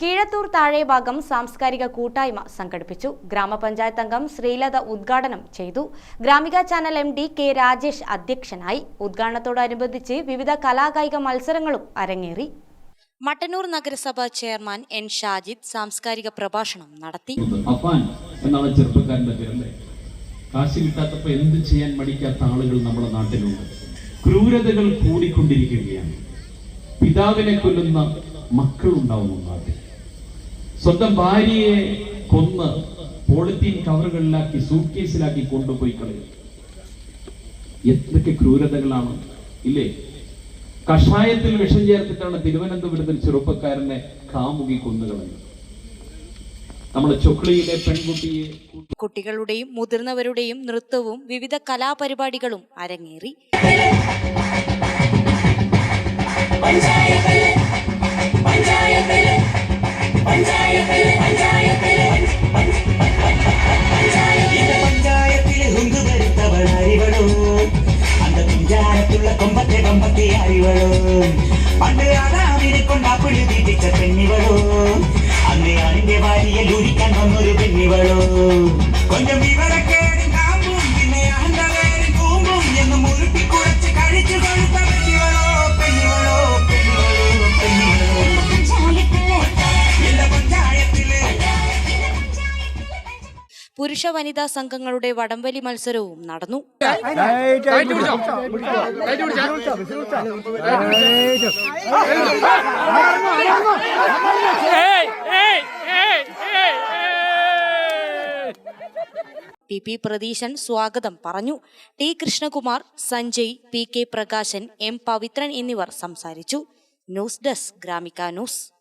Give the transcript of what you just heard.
കീഴത്തൂർ താഴെഭാഗം സാംസ്കാരിക കൂട്ടായ്മ സംഘടിപ്പിച്ചു. ഗ്രാമപഞ്ചായത്ത് അംഗം ശ്രീലത ഉദ്ഘാടനം ചെയ്തു. Gramika channel M D K Rajesh അധ്യക്ഷനായി. ഉദ്ഘാടനത്തോടനുബന്ധിച്ച് വിവിധ കലാകായിക മത്സരങ്ങളും അരങ്ങേറി. മട്ടന്നൂർ നഗരസഭ ചെയർമാൻ എൻ ഷാജിദ് സാംസ്കാരിക പ്രഭാഷണം നടത്തി. എന്ത് ചെയ്യാൻ മടിക്കാത്ത ആളുകൾ നമ്മുടെ നാട്ടിലുണ്ട്. ക്രൂരതകൾ കൂടിക്കൊണ്ടിരിക്കുകയാണ്. പിതാവിനെ കൊല്ലുന്ന മക്കളുണ്ടാവുന്നു നാട്ടിൽ. സ്വന്തം ഭാര്യയെ കൊന്ന് പോളിത്തീൻ കവറുകളിലാക്കി സൂട്ട് കേസിലാക്കി കൊണ്ടുപോയി കളയും. എത്രയ്ക്ക് ക്രൂരതകളാണ് ഇല്ലേ? കഷായത്തിൽ വിഷം ചേർത്തിട്ടാണ് തിരുവനന്തപുരത്തിൽ ചെറുപ്പക്കാരനെ കാമുകി കൊന്നുകളഞ്ഞത് നമ്മുടെ ചൊക്ലിയിലെ പെൺകുട്ടിയെ കുട്ടികളുടെയും മുതിർന്നവരുടെയും നൃത്തവും വിവിധ കലാപരിപാടികളും അരങ്ങേറി. പണ്ട് പെണ്ണിവളോ? അന്ന് ആണിന്റെ ഭാര്യയിൽ ഉരിക്കാൻ വന്നൊരു പെണ്ണിവളോ? കൊഞ്ചം വിവരക്കേടും പുരുഷ വനിതാ സംഘങ്ങളുടെ വടംവലി മത്സരവും നടന്നു. പി പി പ്രതീശൻ സ്വാഗതം പറഞ്ഞു. T Krishnakumar Sanjay P K Prakashan M Pavithran എന്നിവർ സംസാരിച്ചു. News desk Gramika news.